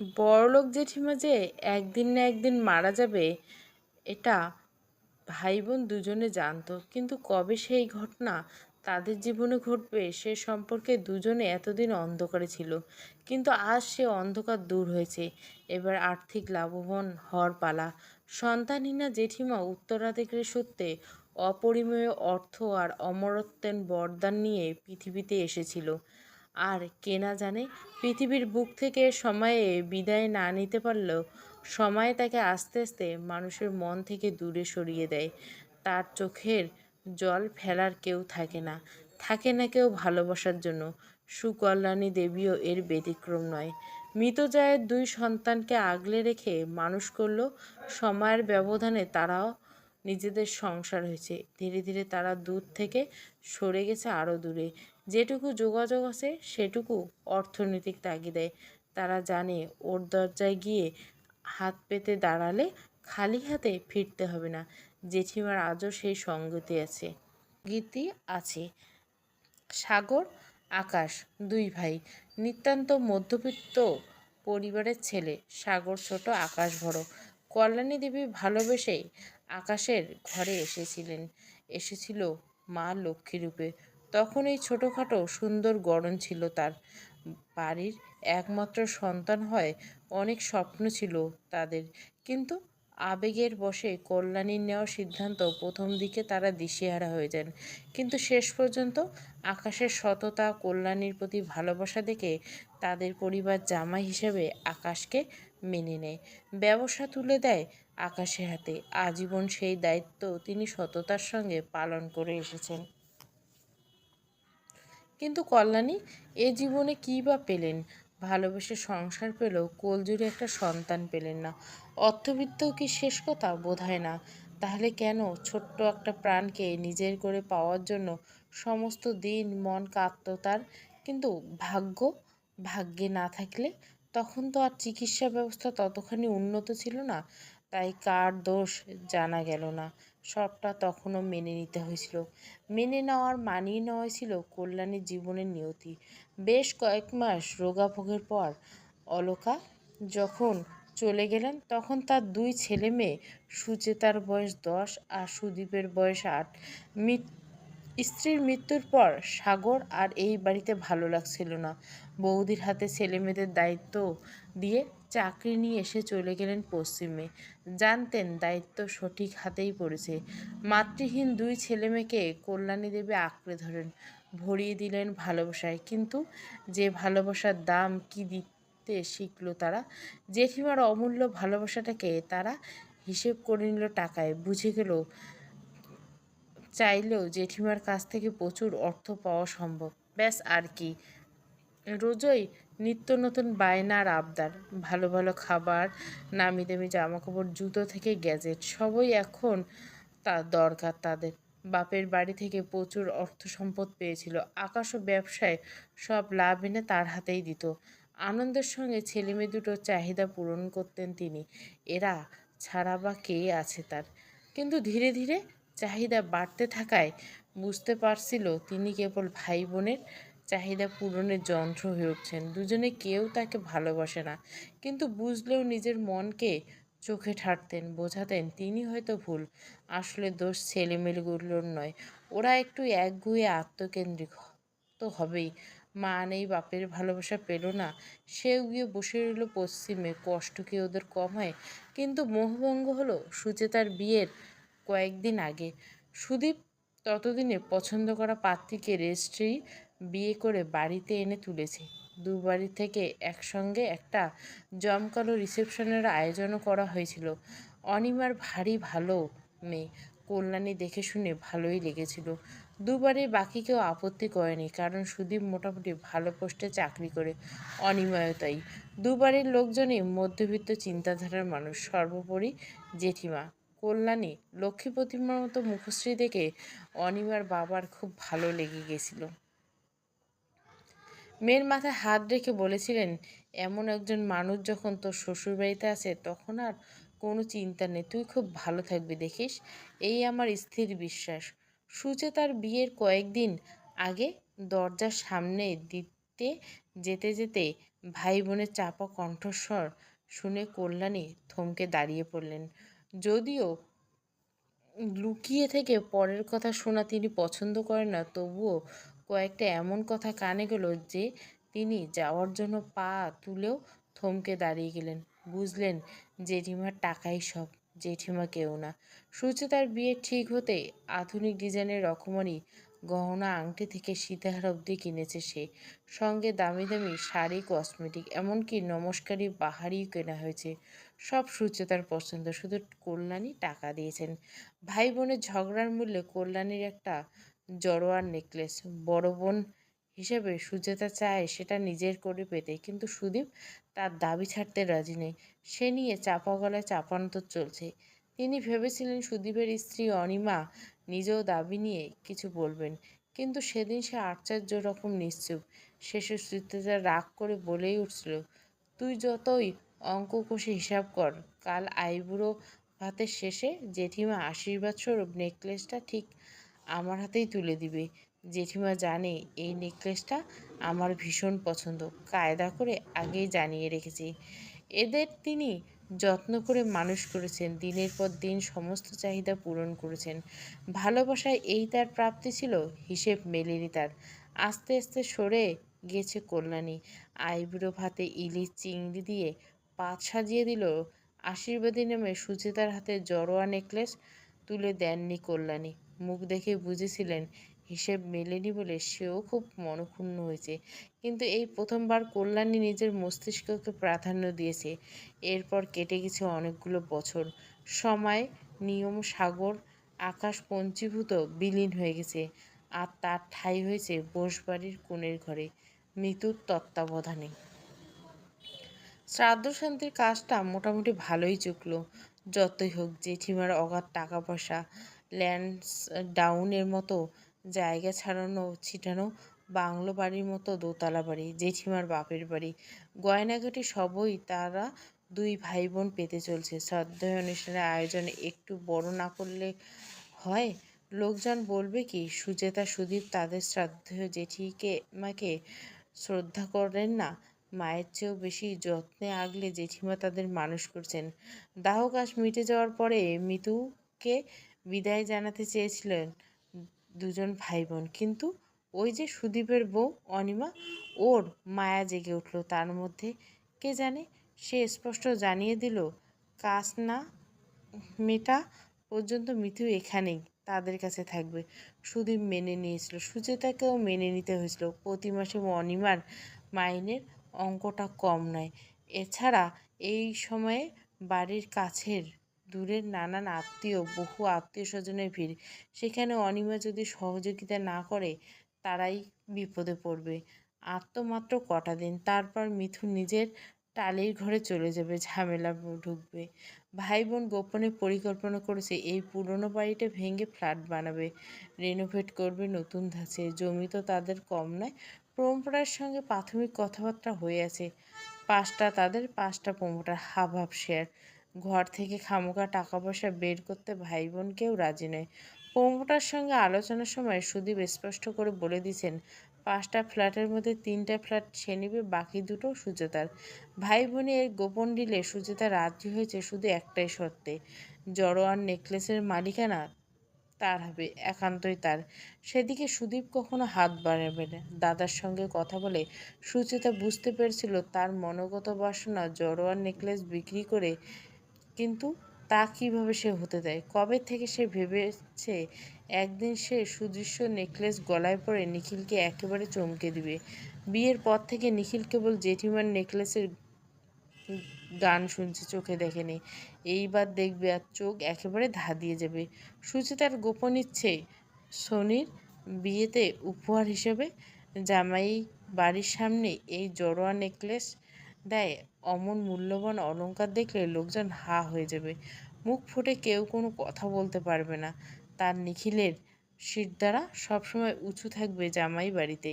বড়লোক জেঠিমা যে একদিন না একদিন মারা যাবে, এটা ভাই বোন দুজনে জানতো। কিন্তু কবে সেই ঘটনা তাদের জীবনে ঘটবে, সে সম্পর্কে দুজনে এতদিন অন্ধকারে ছিল। কিন্তু আজ সে অন্ধকার দূর হয়েছে। এবার আর্থিক লাভবান হওয়ার পালা। সন্তানহীনা জেঠিমা উত্তরাধিকারী সূত্রে অপরিমেয় অর্থ আর অমরত্বের বরদান নিয়ে পৃথিবীতে এসেছিল। আর কে না জানে পৃথিবীর বুক থেকে সময়ে বিদায় না নিতে পারলেও সময় তাকে আস্তে আস্তে মানুষের মন থেকে দূরে সরিয়ে দেয়। তার চোখের জল ফেলার কেউ থাকে না থাকে না কেউ ভালোবাসার জন্য। সুকল্যাণী দেবীও এর ব্যতিক্রম নয়। মৃতজয়ের দুই সন্তানকে আগলে রেখে মানুষ করল, সময়ের ব্যবধানে তারাও নিজেদের সংসার হয়েছে। ধীরে ধীরে তারা দূর থেকে সরে গেছে আরও দূরে। যেটুকু যোগাযোগ আছে, সেটুকু অর্থনৈতিক তাগিদেয় তারা জানে ওর দরজায় গিয়ে হাত পেতে দাঁড়ালে খালি হাতে ফিরতে হবে না। জেঠিমার আজও সেই সঙ্গতি আছে। গীতি আছে। সাগর, আকাশ, দুই ভাই। নিতান্ত মধ্যবিত্ত পরিবারের ছেলে। সাগর ছোট, আকাশ বড়। কল্যাণী দেবী ভালোবেসেই আকাশের ঘরে এসেছিলেন। এসেছিল মা লক্ষ্মীরূপে। তখন এই ছোটোখাটো সুন্দর গড়ন ছিল তার। বাড়ির একমাত্র সন্তান হয় অনেক স্বপ্ন ছিল তাদের। কিন্তু আবেগের বশে কল্যাণীর নেওয়া সিদ্ধান্ত প্রথম দিকে তারা দিশেহারা হয়ে যান। কিন্তু শেষ পর্যন্ত আকাশের সততা, কল্যাণীর প্রতি ভালোবাসা দেখে তাদের পরিবার জামাই হিসেবে আকাশকে মেনে নেয়। ব্যবসা তুলে দেয় আকাশের হাতে। আজীবন সেই দায়িত্ব তিনি সততার সঙ্গে পালন করে এসেছেন। কিন্তু কল্যাণী, এ জীবনে কী বা পেলেন? ভালোবেসে সংসার পেলেও কোলজুড়ে একটা সন্তান পেলেন না। অর্থবিত্তও কি শেষ কথা? বোধ হয় না। তাহলে কেন ছোট্ট একটা প্রাণকে নিজের করে পাওয়ার জন্য সমস্ত দিন মন কাঁদত তার? কিন্তু ভাগ্য, ভাগ্যে না থাকলে তখন তো আর চিকিৎসা ব্যবস্থা ততখানি উন্নত ছিল না। তাই কার দোষ জানা গেল না। সবটা তখনও মেনে নিতে হয়েছিল। মেনে নেওয়ার মানিয়ে নেওয়া ছিল কল্যাণীর জীবনের নিয়তি। বেশ কয়েক মাস রোগাভোগের পর অলকা যখন চলে গেলেন, তখন তার দুই ছেলে মেয়ে, সুচেতার বয়স দশ আর সুদীপের বয়স আট। স্ত্রীর মৃত্যুর পর সাগর আর এই বাড়িতে ভালো লাগছিল না। বৌদির হাতে ছেলে মেয়েদের দায়িত্ব দিয়ে চাকরি নিয়ে এসে চলে গেলেন পশ্চিমে। জানতেন দায়িত্ব সঠিক হাতেই পড়েছে। মাতৃহীন দুই ছেলে মেয়েকে কল্যাণী দেবী আঁকড়ে ধরেন, ভরিয়ে দিলেন ভালোবাসায়। কিন্তু যে ভালোবাসার দাম কি দিতে শিখলো তারা, জেঠিমার অমূল্য ভালোবাসাটাকে তারা হিসেব করে নিল টাকায়। বুঝে গেল, চাইলেও জেঠিমার কাছ থেকে প্রচুর অর্থ পাওয়া সম্ভব। ব্যাস আর কি। রোজই নিত্য নতুন বায়নার আবদার, ভালো ভালো খাবার, নামি দামি জামাকাপড়, জুতো থেকে গ্যাজেট, সবই এখন তার দরকার তাদের। বাপের বাড়ি থেকে প্রচুর অর্থ সম্পদ পেয়েছিল। আকাশও ব্যবসায় সব লাভ এনে তার হাতেই দিত। আনন্দের সঙ্গে ছেলে মেয়ে দুটোর চাহিদা পূরণ করতেন তিনি। এরা ছাড়া বা কে আছে তার? কিন্তু ধীরে ধীরে চাহিদা বাড়তে থাকায় বুঝতে পারছিল তিনি কেবল ভাই বোনের চাহিদা পূরণের যন্ত্র হয়ে উঠছেন। দুজনে কেউ তাকে ভালোবাসে না, কিন্তু বুঝলেও নিজের মনকে চোখে ঠাটতেন, বোঝাতেন তিনি হয়তো ভুল। আসলে দোষ ছেলেমেয়েগুলোর নয়, ওরা একটু একগুয়ে আত্মকেন্দ্রিক তো হবেই। মা নেই, বাপের ভালোবাসা পেল না, সেও গিয়ে বসে রইল পশ্চিমে। কষ্ট কি ওদের কম হয়? কিন্তু মোহভঙ্গ হলো সুচেতার বিয়ের কয়েকদিন আগে। সুদীপ ততদিনে পছন্দ করা পাত্রীকে রেজিস্ট্রি বিয়ে করে বাড়িতে এনে তুলেছে। দু বাড়ি থেকে একসঙ্গে একটা জমকালো রিসেপশনের আয়োজনও করা হয়েছিল। অনিমার ভারী ভালো মেয়ে। কল্যাণী দেখে শুনে ভালোই লেগেছিল। দুবারে বাকি কেউ আপত্তি করেনি, কারণ সুদীপ মোটামুটি ভালো পোস্টে চাকরি করে। অনিময় তাই। দুবারের লোকজনই মধ্যবিত্ত চিন্তাধারার মানুষ, সর্বোপরি জেঠিমা। কল্যাণী লক্ষ্মী প্রতিমার মতো মুখশ্রী দেখে অনিমার বাবার খুব ভালো লেগে গেছিল। মেয়ের মাথায় হাত রেখে বলেছিলেন, এমন একজন মানুষ যখন তোর শ্বশুরবাড়িতে আছে তখন আর কোনো চিন্তা নেই, তুই খুব ভালো থাকবি, দেখিস? এই আমার স্থির বিশ্বাস। সুচেতার বিয়ের কয়েকদিন আগে দরজার সামনে দিতে যেতে যেতে ভাই বোনের চাপা কণ্ঠস্বর শুনে কল্যাণী থমকে দাঁড়িয়ে পড়লেন। যদিও লুকিয়ে থেকে পরের কথা শোনা তিনি পছন্দ করেন না, তবুও কয়েকটা এমন কথা কানে গেল যে তিনি যাওয়ার জন্য পা তুলেও থমকে দাঁড়িয়ে গেলেন। বুঝলেন জেঠিমার টাকাই সব, জেঠিমা কেউ না। সুচেতার বিয়ে ঠিক হতে আধুনিক ডিজাইনের রকমারি গহনা আংটি থেকে সীতাহার অবধি কিনেছে সে। সঙ্গে দামি দামি শাড়ি, কসমেটিক, এমনকি নমস্কারী বাহারিও কেনা হয়েছে। সব সুচেতার পছন্দ, শুধু কল্যাণী টাকা দিয়েছেন। ভাই বোনের ঝগড়ার মূল্যে কল্যাণীর একটা জড়োয়ার নেকলেস বড় বোন হিসেবে সুচেতা চায় সেটা নিজের করে পেতে। কিন্তু সুদীপ তার দাবি ছাড়তে রাজি নেই। সে নিয়ে চাপা গলায় চাপান্তর চলছে। তিনি ভেবেছিলেন সুদীপের স্ত্রী অনিমা নিজেও দাবি নিয়ে কিছু বলবেন। কিন্তু সেদিন সে আশ্চর্য রকম নিশ্চুপ। শেষে সুচিত্রা রাগ করে বলেই উঠছিল তুই যতই অঙ্ক কষে হিসাব কর, কাল আইবুড়ো ভাতের শেষে জেঠিমা আশীর্বাদ স্বরূপ নেকলেসটা ঠিক আমার হাতেই তুলে দিবে। জেঠিমা জানে এই নেকলেসটা আমার ভীষণ পছন্দ। কায়দা করে আগেই জানিয়ে রেখেছি। এদের তিনি যত্ন করে মানুষ করেছেন, দিনের পর দিন সমস্ত চাহিদা পূরণ করেছেন। ভালোবাসায় এই তার প্রাপ্তি ছিল হিসেব মেলেনি তার। আস্তে আস্তে সরে গেছে কল্যাণী। আইবুড়ো ভাতে ইলিশ চিংড়ি দিয়ে পাত সাজিয়ে দিল। আশীর্বাদী নামে সুচেতার হাতে জড়োয়া নেকলেস তুলে দেননি কল্যাণী। মুখ দেখে বুঝেছিলেন, হিসেব মেলেনি বলে সেও খুব মনক্ষুণ্ণ হয়েছে। কিন্তু এই প্রথমবার কল্যাণী নিজের মস্তিষ্ককে প্রাধান্য দিয়েছে। এরপর কেটে গেছে অনেকগুলো বছর। সময়, নিয়ম, সাগর, আকাশ পঞ্চীভূত বিলীন হয়ে গেছে। আর তার ঠাঁই হয়েছে বোসবাড়ির কোণের ঘরে, মৃত্যুর তত্ত্বাবধানে। শ্রাদ্ধ শান্তির কাজটা মোটামুটি ভালোই চুকলো। যতই হোক জেঠিমার অগাধ টাকা পয়সা ল্যান্ডস ডাউনের মতো জায়গা ছাড়ানো, ছিটানো বাংলো বাড়ির মতো দোতলা বাড়ি, জেঠিমার বাপের বাড়ি। গয়নাঘাটি সবই তারা দুই ভাই বোন পেতে চলছে। শ্রদ্ধেয় অনুষ্ঠানের আয়োজন একটু বড় না করলে হয়? লোকজন বলবে কি, সুজেতা, সুদীপ তাদের শ্রদ্ধেয় জেঠিকে, মাকে শ্রদ্ধা করেন না। মায়ের চেয়েও বেশি যত্নে আগলে জেঠিমা তাদের মানুষ করছেন। দাহ কাজ মিটে যাওয়ার পরে মিতুকে বিদায় জানাতে চেয়েছিলেন দুজন ভাই বোন কিন্তু ওই যে সুদীপের বউ অনিমা, ওর মায়া জেগে উঠল। তার মধ্যে কে জানে, সে স্পষ্ট জানিয়ে দিল কাজ না মেটা পর্যন্ত মিথু এখানেই, তাদের কাছে থাকবে। সুদীপ মেনে নিয়েছিল। সুচেতাকেও মেনে নিতে হয়েছিল। প্রতি মাসে অনিমার মাইনের অঙ্কটা কম নয়। এছাড়া এই সময়ে বাড়ির কাছের দূরের নানান আত্মীয়, বহু আত্মীয় স্বজনের ভিড়। সেখানে অনিমা যদি সহযোগিতা না করে, তারাই বিপদে পড়বে। আর তো মাত্র কটা দিন, তারপর মিথুন নিজের টালির ঘরে চলে যাবে, ঝামেলা ঢুকবে। ভাই বোন গোপনে পরিকল্পনা করেছে, এই পুরনো বাড়িটা ভেঙে ফ্ল্যাট বানাবে। রেনোভেট করবে নতুন ধাঁচে, জমি তো তাদের কম নয় প্রমোটার সঙ্গে প্রাথমিক কথাবার্তা হয়ে আছে। পাঁচটা তাদের, পাঁচটা প্রমোটার হাফ হাফ শেয়ার ঘর থেকে খামোকা টাকা পয়সা বের করতে ভাই বোন কেউ রাজি নয়। প্রমোটার সঙ্গে আলোচনার সময় সুদীপ স্পষ্ট করে বলে দিয়েছেন পাঁচটা ফ্ল্যাটের মধ্যে তিনটা ফ্ল্যাট সে নেবে, বাকি দুটো সুচেতার ভাই বোনে বোনের গোপন ডিলে সুচেতা রাজি হয়েছে শুধু একটাই শর্তে, জড়োয়ার নেকলেসের মালিকানা তার হবে, একান্তই তার। সেদিকে সুদীপ কখনো হাত বাড়াবে না। দাদার সঙ্গে কথা বলে সুচেতা বুঝতে পেরেছিল তার মনোগত বাসনা, জড়োয়ার নেকলেস বিক্রি করে কিন্তু তা কীভাবে সে হতে দেয়? কবে থেকে সে ভেবেছে একদিন সে সুদৃশ্য নেকলেস গলায় পরে নিখিলকে একেবারে চমকে দিবে? বিয়ের পর থেকে নিখিল কেবল জেঠিমার নেকলেসের গান শুনছে, চোখে দেখেনি। এইবার দেখবে আর চোখ একেবারে ধা দিয়ে যাবে। সুচিতার গোপন ইচ্ছে শনির বিয়েতে উপহার হিসেবে জামাই বাড়ির সামনে এই জড়োয়া নেকলেস দেয়। অমন মূল্যবান অলঙ্কার দেখলে লোকজন হা হয়ে যাবে। মুখ ফুটে কেউ কোনো কথা বলতে পারবে না। তার নিখিলের শির দ্বারা সবসময় উঁচু থাকবে জামাই বাড়িতে।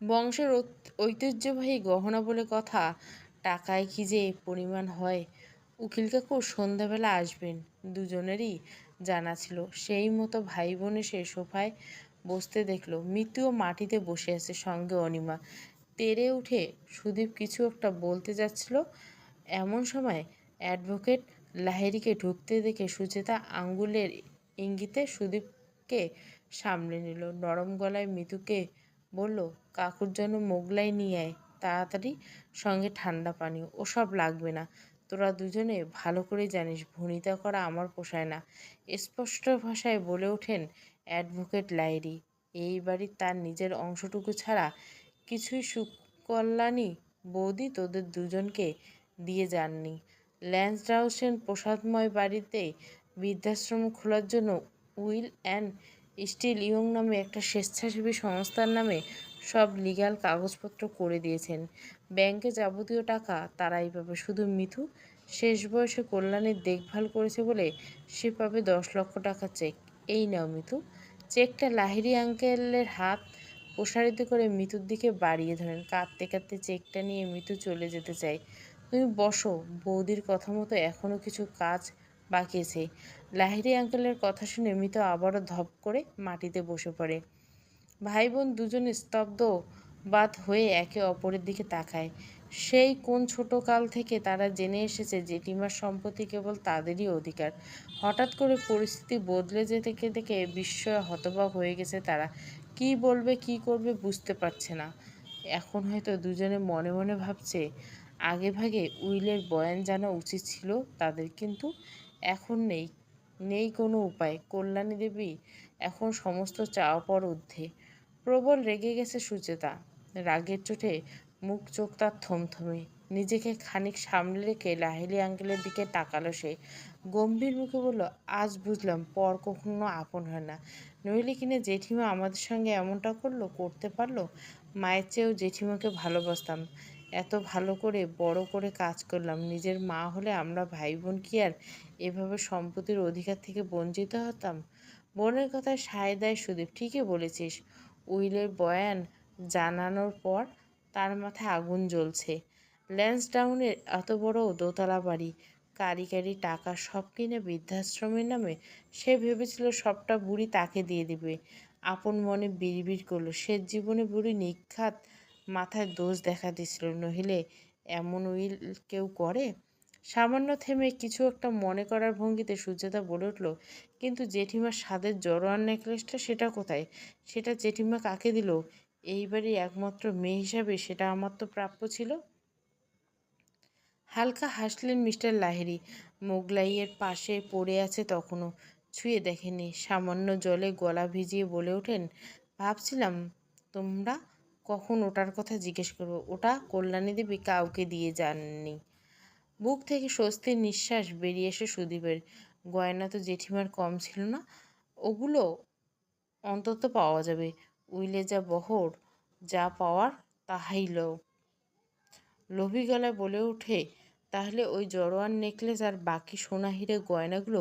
বংশের ঐতিহ্যবাহী গহনা বলে কথা, টাকায় কি যে পরিমাণ হয়, উকিল কাকু সন্ধ্যাবেলা আসবেন। দুজনেরই জানা ছিল। সেই মতো ভাই বোন এসে সোফায় বসতে দেখল। মৃত্যুও মাটিতে বসে আছে সঙ্গে অনিমা। তেড়ে উঠে সুদীপ কিছু একটা বলতে যাচ্ছিল। এমন সময় অ্যাডভোকেট লাহিড়িকে ঢুকতে দেখে সুচেতা আঙ্গুলের ইঙ্গিতে সুদীপকে সামলে নিল। নরম গলায় মিতুকে বলল, কাকুর জন্য মোগলাই নিয়ে আয়, তাড়াতাড়ি সঙ্গে ঠান্ডা পানি, ওসব লাগবে না। তোরা দুজনে ভালো করে জানিস, ভনিতা করা আমার পোষায় না। স্পষ্ট ভাষায় বলে ওঠেন অ্যাডভোকেট লাইরি এই বাড়ির তার নিজের অংশটুকু ছাড়া কিছুই সুকল্যাণী বৌদি তোদের দুজনকে দিয়ে যাননি। ল্যান্সডাউসেন প্রসাদময় বাড়িতে বৃদ্ধাশ্রম খোলার জন্য উইল অ্যান্ড স্টিল ইয়ং নামে একটা স্বেচ্ছাসেবী সংস্থার নামে সব লিগ্যাল কাগজপত্র করে দিয়েছেন। ব্যাংকে যাবতীয় টাকা তারাই পাবে। শুধু মিথু শেষ বয়সে কল্যাণের দেখভাল করেছে বলে সে পাবে দশ লক্ষ টাকা চেক। এই নাও মিথু। চেকটা লাহিরি আঙ্কেলের হাত প্রসারিত করে মিতুর দিকে বাড়িয়ে ধরেন। কাঁদতে কাঁদতে চেকটা নিয়ে মিতু চলে যেতে চায়। তুমি বসো, বৌদির কথা মতো এখনও কিছু কাজ বাকি আছে। লাহিরি আঙ্কেলের কথা শুনে মিতু আবারও ধপ করে মাটিতে বসে পড়ে। ভাই বোন দুজনে স্তব্ধ বাদ হয়ে একে অপরের দিকে তাকায়। সেই কোন ছোট কাল থেকে তারা জেনে এসেছে জেঠিমার সম্পত্তি কেবল তাদেরই অধিকার। হঠাৎ করে পরিস্থিতি বদলে যেতে থেকে বিস্ময় হতবাক হয়ে গেছে তারা। কি বলবে, কি করবে বুঝতে পারছে না। এখন হয়তো দুজনে মনে মনে ভাবছে, আগে ভাগে উইলের বয়ান জানা উচিত ছিল তাদের, কিন্তু এখন নেই। নেই কোনো উপায়। কল্যাণী দেবী এখন সমস্ত চাওয়া পর ঊর্ধ্বে। প্রবল রেগে গেছে সুচেতা। রাগের চোটে মুখ চোখ তার থমথমে। নিজেকে খানিক সামলে রেখে লাহিলি আঙ্কেলের দিকে তাকালো সে। গম্ভীর মুখে বলল, আজ বুঝলাম, পর কখনো আপন হয় না। নইলে কিনে জেঠিমা আমাদের সঙ্গে এমনটা করল, করতে পারল? মায়ের চেয়েও জেঠিমাকে ভালোবাসতাম। এত ভালো করে, বড় করে কাজ করলাম। নিজের মা হলে আমরা ভাই বোন কি আর এভাবে সম্পত্তির অধিকার থেকে বঞ্চিত হতাম? বোনের কথায় সায় দেয় সুদীপ, ঠিকই বলেছিস। উইলের বয়ান জানানোর পর তার মাথায় আগুন জ্বলছে। ল্যান্সডাউনের এত বড় দোতলা বাড়ি, কারি কারি টাকা সব কিনে বৃদ্ধাশ্রমের নামে, সে ভেবেছিল সবটা বুড়ি তাকে দিয়ে দিবে। আপন মনে বিড়বিড় করল, সে জীবনে বুড়ি নিঘাত মাথায় দোষ দেখা দিছিল নহিলে এমন উইল কেউ করে? সামান্য থেমে কিছু একটা মনে করার ভঙ্গিতে সুচেতা বলে উঠল, কিন্তু জেঠিমার স্বাদের জড়োয়ার নেকলেসটা সেটা কোথায়? সেটা জেঠিমা কাকে দিল? এইবারই একমাত্র মেয়ে হিসাবে সেটা আমার তো প্রাপ্য ছিল। হালকা হাসলেন মিস্টার লাহিরি মোগলাইয়ের পাশে পড়ে আছে তখনও। ছুঁয়ে দেখেনি সামান্য জলে গলা ভিজিয়ে বলে ওঠেন, ভাবছিলাম তোমরা কখন ওটার কথা জিজ্ঞেস করব। ওটা কল্যাণী দেবী কাউকে দিয়ে যাননি। বুক থেকে স্বস্তির নিঃশ্বাস বেরিয়ে এসে সুদীপের। গয়না তো জেঠিমার কম ছিল না, ওগুলো অন্তত পাওয়া যাবে। উইলে যা বহর, যা পাওয়ার তাহাই লোভী গলায় বলে ওঠে তাহলে ওই জড়োয়ার নেকলেস আর বাকি সোনা হিরে গয়নাগুলো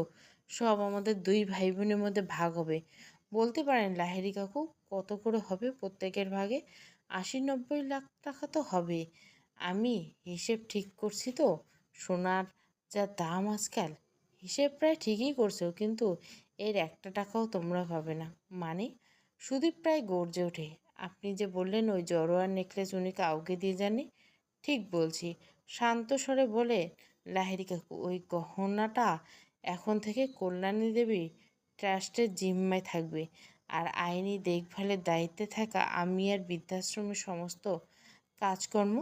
সব আমাদের দুই ভাই বোনের মধ্যে ভাগ হবে। বলতে পারেন লাহেরি কাকু, কত করে হবে প্রত্যেকের ভাগে? আশি নব্বই লাখ টাকা তো হবে। আমি হিসেব ঠিক করছি তো, সোনার যা দাম আজকাল, হিসেব প্রায় ঠিকই করছ, কিন্তু এর একটা টাকাও তোমরা পাবে না। মানে সুদীপ প্রায় গর্জে ওঠে। আপনি যে বললেন ওই জড়োয়ার নেকলেস উনি কাউকে দিয়ে যাননি, ঠিক বলছি। শান্ত স্বরে বলে লাহেরি কাকু ওই গহনাটা এখন থেকে কল্যাণী দেবী ট্রাস্টের জিম্মায় থাকবে। আর আইনি দেখভালের দায়িত্বে থাকা আমি আর বৃদ্ধাশ্রমের সমস্ত কাজকর্ম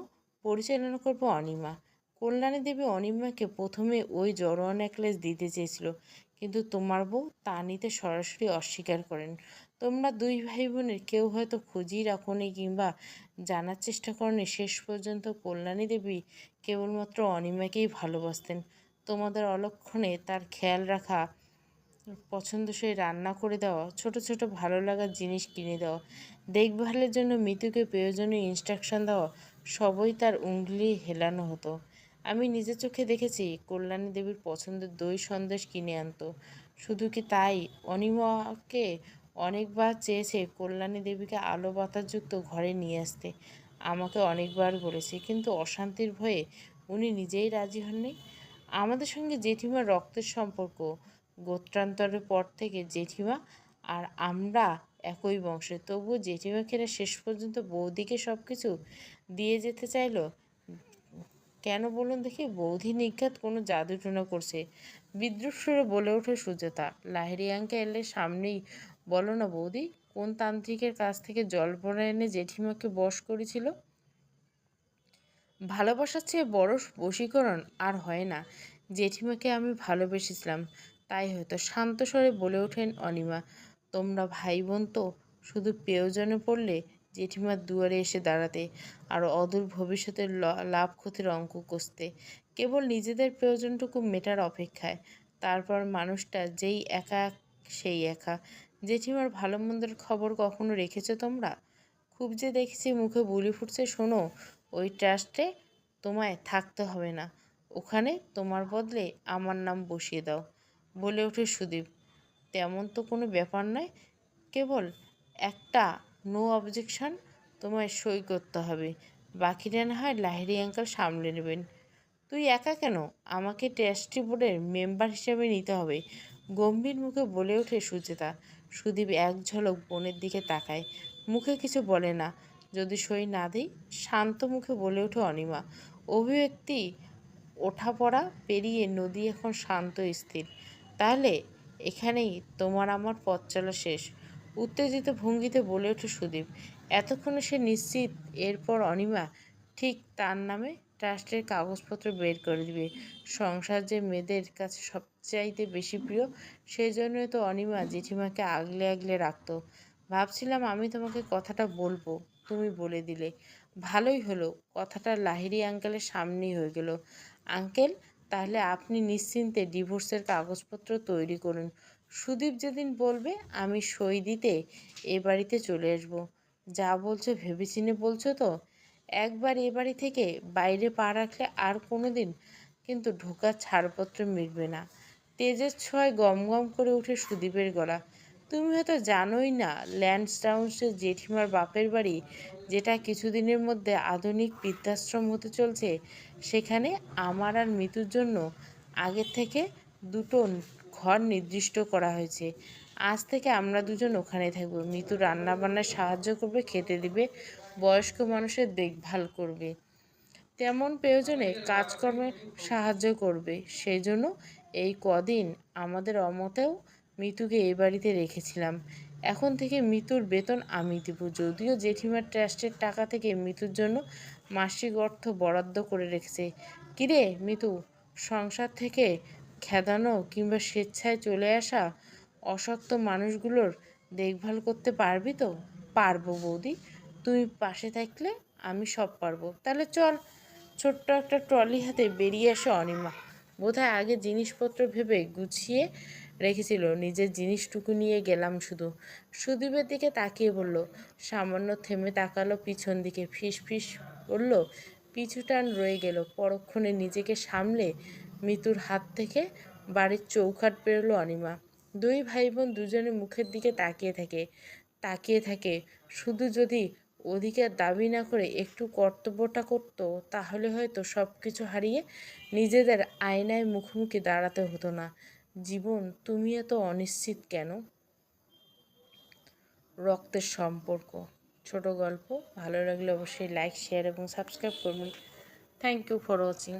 পরিচালনা করব অনিমা। কল্যাণী দেবী অনিমাকে প্রথমে ওই জড়োয়া নেকলেস দিতে চেয়েছিল। কিন্তু তোমার বউ তা নিতে সরাসরি অস্বীকার করেন। তোমরা দুই ভাই বোনের কেউ হয়তো খুঁজিয়ে রাখনি কিংবা জানার চেষ্টা করেনি। শেষ পর্যন্ত কল্যাণী দেবী কেবলমাত্র অনিমাকেই ভালোবাসতেন। তোমাদের অলক্ষণে তার খেয়াল রাখা, পছন্দসই রান্না করে দেওয়া, ছোট ছোট ভালো লাগার জিনিস কিনে দেওয়া, দেখভালের জন্য মিতুকে প্রয়োজনীয় ইনস্ট্রাকশন দেওয়া, সবই তার উঙ্গলি হেলানো হতো। আমি নিজের চোখে দেখেছি, কল্যাণী দেবীর পছন্দের দই সন্দেশ কিনে আনতো। শুধু কি তাই? অনিমাকে অনেকবার চেয়েছে কল্যাণী দেবীকে আলো বাতাসযুক্ত ঘরে নিয়ে আসতে। আমাকে অনেকবার বলেছে, কিন্তু অশান্তির ভয়ে উনি নিজেই রাজি হননি। আমাদের সঙ্গে জেঠিমার রক্তের সম্পর্ক, গোত্রান্তরের পর থেকে জেঠিমা আর আমরা একই বংশে তবুও জেঠিমা খেলে শেষ পর্যন্ত বৌদিকে সব কিছু দিয়ে যেতে চাইলো? কেন বলুন দেখি? বৌধি নিঘাত কোনো জাদুটোনা করছে। বিদ্রুপ সুরে বলে ওঠে সুজাতা। লাহিড়ি আঙ্কেলের সামনেই বলো না বৌদি কোন তান্ত্রিকের কাছ থেকে জল পড়া এনে জেঠিমাকে বশ করেছিল? ভালোবাসার চেয়ে বড় বশীকরণ আর হয় না। জেঠিমাকে আমি ভালোবেসেছিলাম, তাই হয়তো শান্ত স্বরে বলে ওঠেন অনিমা। তোমরা ভাই বোন তো, শুধু প্রয়োজনে পড়লে জেঠিমার দুয়ারে এসে দাঁড়াতে আর অদূর ভবিষ্যতের লাভ ক্ষতির অঙ্ক কষতে। কেবল নিজেদের প্রয়োজনটুকু মেটার অপেক্ষায়। তারপর মানুষটা যেই একা, সেই একা। জেঠিমার ভালো মন্দের খবর কখনো রেখেছো তোমরা? খুব যে দেখেছি মুখে বুলি ফুটছে, শোনো, ওই ট্রাস্টে তোমায় থাকতে হবে না। ওখানে তোমার বদলে আমার নাম বসিয়ে দাও, বলে ওঠে সুদীপ। তেমন তো কোনো ব্যাপার নয়। কেবল একটা নো অবজেকশন তোমায় সই করতে হবে। বাকিটা না হয় লাহিরি আঙ্কাল সামলে নেবেন। তুই একা কেন? আমাকে ট্রাস্টি বোর্ডের মেম্বার হিসেবে নিতে হবে। গম্ভীর মুখে বলে ওঠে সুচেতা। সুদীপ এক ঝলক বোনের দিকে তাকায়। মুখে কিছু বলে না। যদি সই না দিই, শান্ত মুখে বলে ওঠে অনিমা। অভিব্যক্তি, ওঠা পড়া পেরিয়ে নদী এখন শান্ত স্থির। তাহলে এখানেই তোমার আমার পথ চলা শেষ। উত্তেজিত ভঙ্গিতে বলে ওঠে সুদীপ। এতক্ষণে সে নিশ্চিত, এরপর অনিমা, ঠিক তার নামে ট্রাস্টের কাগজপত্র বের করে দিবে। সংসার যে মেয়েদের কাছে সবচাইতে বেশি প্রিয় সেই জন্যই তো অনিমা জেঠিমাকে আগলে আগলে রাখতো। ভাবছিলাম আমি তোমাকে কথাটা বলব, তুমি বলে দিলে। ভালোই হলো, কথাটা লাহিরি আঙ্কেলের সামনেই হয়ে গেল। আঙ্কেল, তাহলে আপনি নিশ্চিন্তে ডিভোর্সের কাগজপত্র তৈরি করুন। সুদীপ যেদিন বলবে, আমি সই দিতে এ বাড়িতে চলে আসব। যা বলছো ভেবেচিনে বলছো তো? একবার এ বাড়ি থেকে বাইরে পা রাখলে আর কোনো দিন কিন্তু ঢোকার ছাড়পত্র মিটবে না। তেজের ছোঁয়ায় গম গম করে উঠে সুদীপের গলা। তুমি হয়তো জানোই না ল্যান্ডসডাউন্সের জেঠিমার বাপের বাড়ি, যেটা কিছুদিনের মধ্যে আধুনিক বৃদ্ধাশ্রম হতে চলছে, সেখানে আমার আর মৃত্যুর জন্য আগের থেকে দুটো ঘর নির্দিষ্ট করা হয়েছে। আজ থেকে আমরা দুজন ওখানে থাকব। মৃত্যু রান্নাবান্নায় সাহায্য করবে, খেতে দিবে, বয়স্ক মানুষের দেখভাল করবে। তেমন প্রয়োজনে কাজকর্মে সাহায্য করবে। সেই জন্য এই কদিন আমাদের অমতেও মিতুকে এই বাড়িতে রেখেছিলাম। এখন থেকে মিতুর বেতন আমি দেব। যদিও জেঠিমার ট্রাস্টের টাকা থেকে মিতুর জন্য মাসিক অর্থ বরাদ্দ করে রেখেছে। কিরে মিতু, সংসার থেকে খেদানো কিংবা স্বেচ্ছায় চলে আসা অসত্য মানুষগুলোর দেখভাল করতে পারবি তো? পারব বৌদি। তুমি পাশে থাকলে আমি সব পারব। তাহলে চল, ছোট্ট একটা ট্রলি হাতে বেরিয়ে আসে অনিমা। বোধহয় আগে জিনিসপত্র ভেবে গুছিয়ে রেখেছিল, নিজের জিনিসটুকু নিয়ে গেলাম শুধু। সুদীপের দিকে তাকিয়ে বলল, সামান্য থেমে তাকালো পিছন দিকে। ফিস ফিস বলল পিছুটান রয়ে গেল। পরক্ষণে নিজেকে সামলে মিতুর হাত থেকে বাড়ির চৌখাট পেরোলো অনিমা। দুই ভাই বোন দুজনে মুখের দিকে তাকিয়ে থাকে তাকিয়ে থাকে, শুধু যদি অধিকার দাবি না করে একটু কর্তব্যটা করত, তাহলে হয়তো সব কিছু হারিয়ে নিজেদের আয়নায় মুখোমুখি দাঁড়াতে হতো না। জীবন, তুমি এত অনিশ্চিত কেন? রক্তের সম্পর্ক। ছোট গল্প, ভালো লাগলে অবশ্যই লাইক শেয়ার এবং সাবস্ক্রাইব করবেন। Thank you for watching